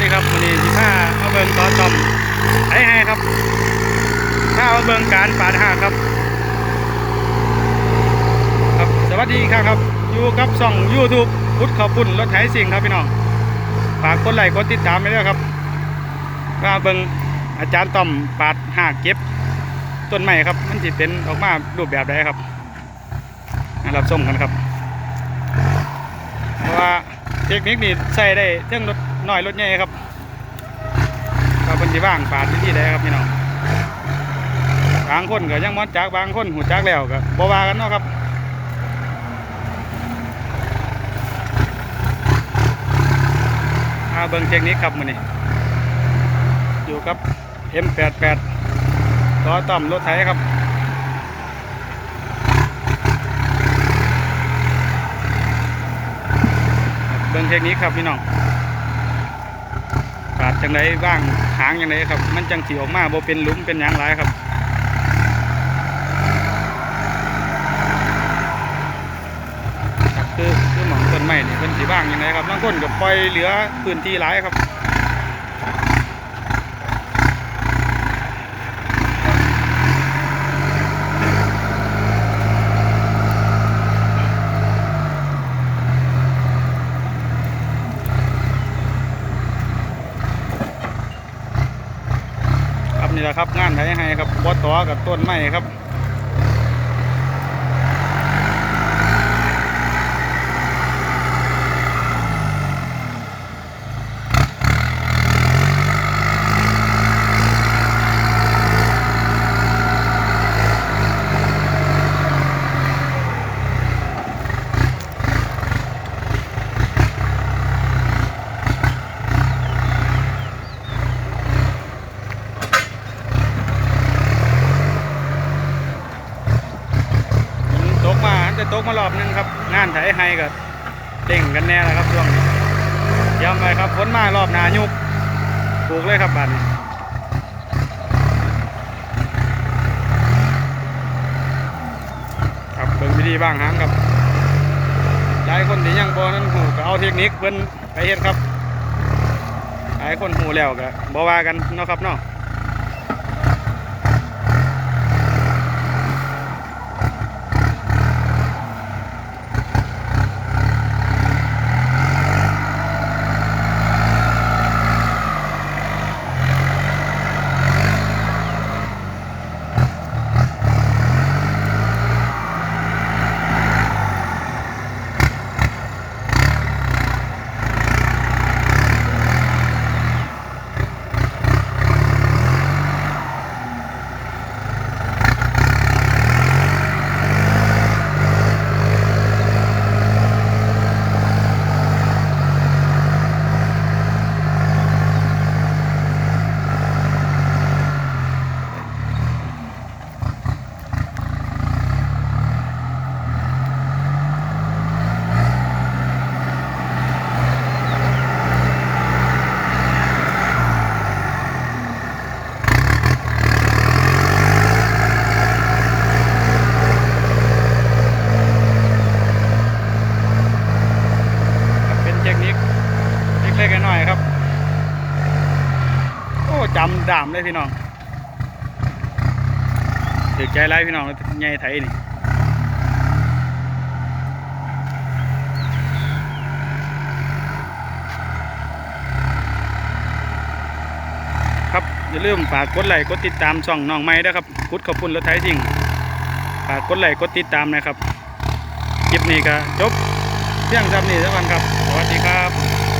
ดีครับวันนี้ที่ผ้าเอาเบิงตอนจอมไอ้ไห้ครับผ้าเอาเบิงการปาดหาครับ ครับสวัสดีครับครับอยู่กับช่อง YouTube พุทธขอบปุ่นรถไถสิ่งครับพี่น้องฝากกดไลค์กดติดตามไปด้วยครับว่าเบิงอาจารย์ต้อมปาดหาเก็บต้นไม้ครับ มันจะเป็นออกมารูปแบบใดครับมารับชมกันครับ เพราะว่าเทคนิคนี้ใส่ได้เท่งรถ น้อยรถใหญ่ครับว่าเป็นที่ว่างปาดที่ใดครับพี่น้องบางคนก็ยังมอนจักบางคนหูจักแล้วก็บวากันเนาะครับอาเบิ่งเทคนิคครับมือนี้อยู่กับ M88 ต่อต่อมรถไถครับเบิ่งเทคนิคครับพี่น้อง จังไดว่างหางยังไงครับ มันจังสีออกมาบ่เป็นหลุมเป็นยางหลายครับครับคือคือหมองต้นไม้นี่เป็นสีว่างยังไงครับบางคนก็ปล่อยเหลือพื้นที่หลายครับ นี่แหละครับ งานไถให้ครับบอตอกับต้นไม้ครับ จะตกมารอบนึงครับ งานไถให้ก็เต่งกันแน่แล้วครับช่วงนี้ย้ำไปครับฝนมารอบหนายุบปลูกเลยครับบัดนี้ครับเบิ่งวิธีบ้างหางครับหลายคนที่ยังบ่นั้นหูก็เอาเทคนิคเพิ่นไปเฮ็ดครับหลายคนหูแล้วก็บ่ว่ากันเนาะครับเนาะ เล็กๆน้อยครับ โอ้จำดามเลยพี่น้องถือใจไรพี่น้องใหญ่ไทยนี่ครับอย่าลืมฝากกดไลค์กดติดตามช่องน้องไม้ด้วยครับกุดขอบคุณรถไทยจริงฝากกดไลค์กดติดตามนะครับคลิปนี้ก็จบเที่ยงจำนี่ทุกคนครับ สวัสดีครับ